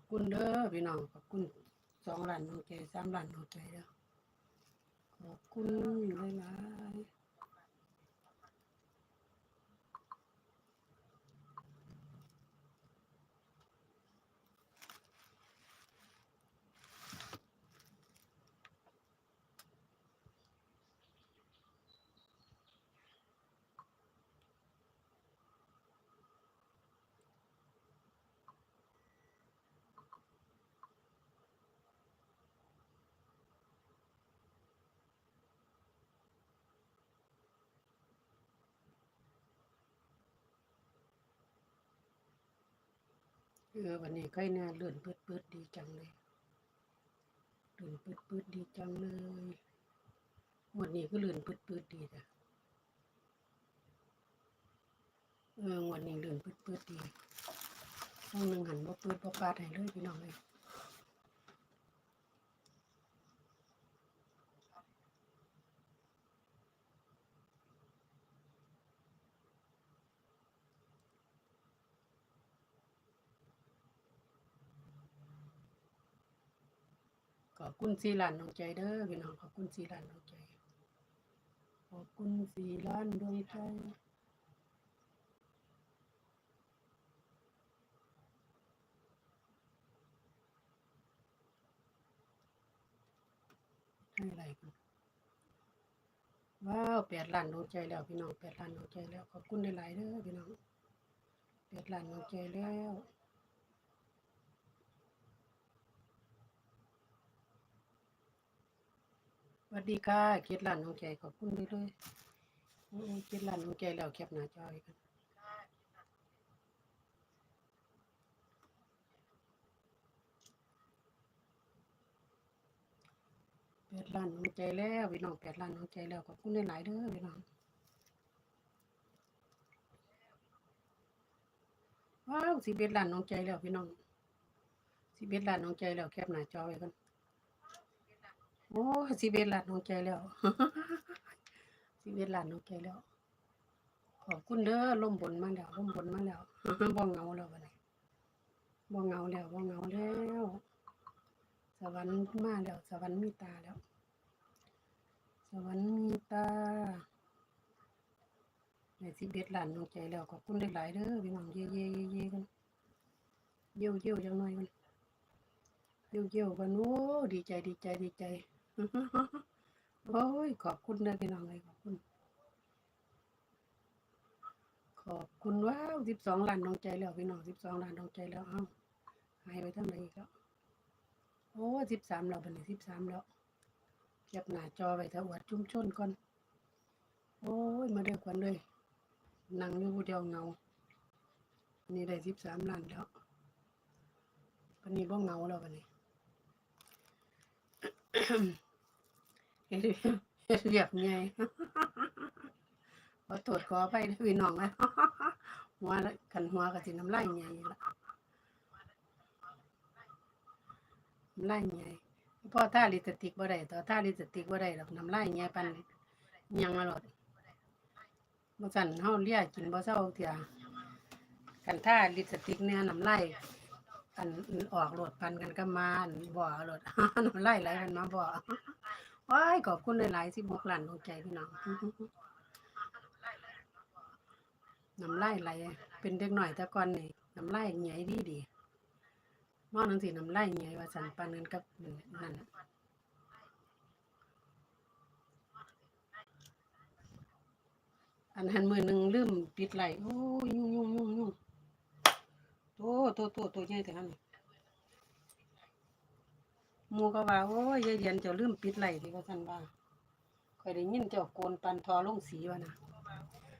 อบคุณเด้อพี่น้องขอบคุณสองล้านหัวใจสามล้านหัวใจเด้อขอบคุณหลายๆ เออวันนี้ใกล้เนี่ยเลื่อนปืดปืดดีจังเลยเลื่อนปืดปืดดีจังเลยวันนี้ก็เลื่อนปืดปืดดีจ้ะเออวันนี้เลื่อนปืดปืดดีต้องหนึ่งหันบ่ปืดบ่ปาดให้เลยพี่น้องเลย ขอบคุณสี่ล้านดวงใจเด้อพี่น้องขอบคุณสี่ล้านดวงใจ ขอบคุณสี่ล้านดวงใจให้อะไรกันว้าวแปดล้านดวงใจแล้วพี่น้องแปดล้านดวงใจแล้วขอบคุณหลายๆเด้อพี่น้องแปดล้านดวงใจแล้ว วัสดีค่ะเกียรติล้านดวงใจขอบคุณด้วยเลยโอ้ยเกียรติล้านดวงใจแล้วแคปหน้าจอไว้กันแปดล้านหัวใจแล้วพี่น้องแปดล้านหัวใจแล้วขอบคุณหลายๆเด้อพี่น้องว้าวสิบเอ็ดล้านหัวใจแล้วพี่น้องสิบเอ็ดล้านหัวใจแล้วแคปหน้าจอไว้กัน โอ้สิบเอ็ดล้านหัวใจแล้วสิบเอ็ดล้านหัวใจแล้ว ขอบคุณเด้อล่มบนมาแล้วล่มบนมาแล้วบ่เงาแล้ววันนี้บ่เงาแล้วบ่เงาแล้ว สวรรค์มาแล้ว สวรรค์มีตาแล้ว สวรรค์มีตาในสิบเอ็ดล้านดวงใจแล้วขอบคุณหลายๆเด้อพี่น้องเย่เย่เย่เย่กันเยี่ยวเยี่ยวจังหน่อยกันเยี่ยวเยี่ยวกันโอ้ดีใจดีใจดีใจ โอ้ยขอบคุณเด้อพี่น้องเลยขอบคุณ ขอบคุณว้าวสิบสองล้านดวงใจแล้วพี่น้องสิบสองล้านดวงใจแล้วเอ้าหายไปทางไหนอีกแล้วโอ้สิบสามแล้วบัดนี้สิบสามแล้วเก็บหน้าจอไว้ถ้าอวดชุ่มชนก่อน โอ้ยมาเดียวกันเลยนั่งอยู่ผู้เดียวเงา นี่ได้สิบสามล้านแล้ววันนี้บ่เงาแล้ววันนี้ เฮ็ดเฮ็ดเรียบไงขอตรวจขอไปด้วยพี่น้องนะหัวละกันหัวกับสิน้ำลายไงละน้ำลายใหญ่พ่อท่าลิปสติกบ่ได้ต่อท่าลิปสติกบ่ได้ดอกน้ำลายใหญ่ปานยังอร่อยบ่สั่นเฮาเลียกินบ่เซาเทียกันท่าลิปสติกเนี่ยน้ำลายอันออกโลดพันกันก็มานบ่อโลดน้ำลายไหลกันมาบ่อ ว้ายขอบคุณหลายๆ16ล้านดวงใจพี่น้องน้ำลายไหลเป็นเด็กหน่อยแต่ก่อนนี่น้ำลายใหญ่ดีดีๆนอนหนังสีน้ำลายใหญ่ว่าสันปานนั้นกับนั่นอันหันมือหนึ่งลืมปิดไหลโอ้ยยุ่งยุ่งยุ่งยุ่งโตโตโตโตใหญ่แต่หัน หมูก็ว่าโอ้ยยายเดียนเจ้าลืมปิดไหลที่ว่าท่านว่าคอยได้ยินเจ้าโกนปันทอลงสีวะนะ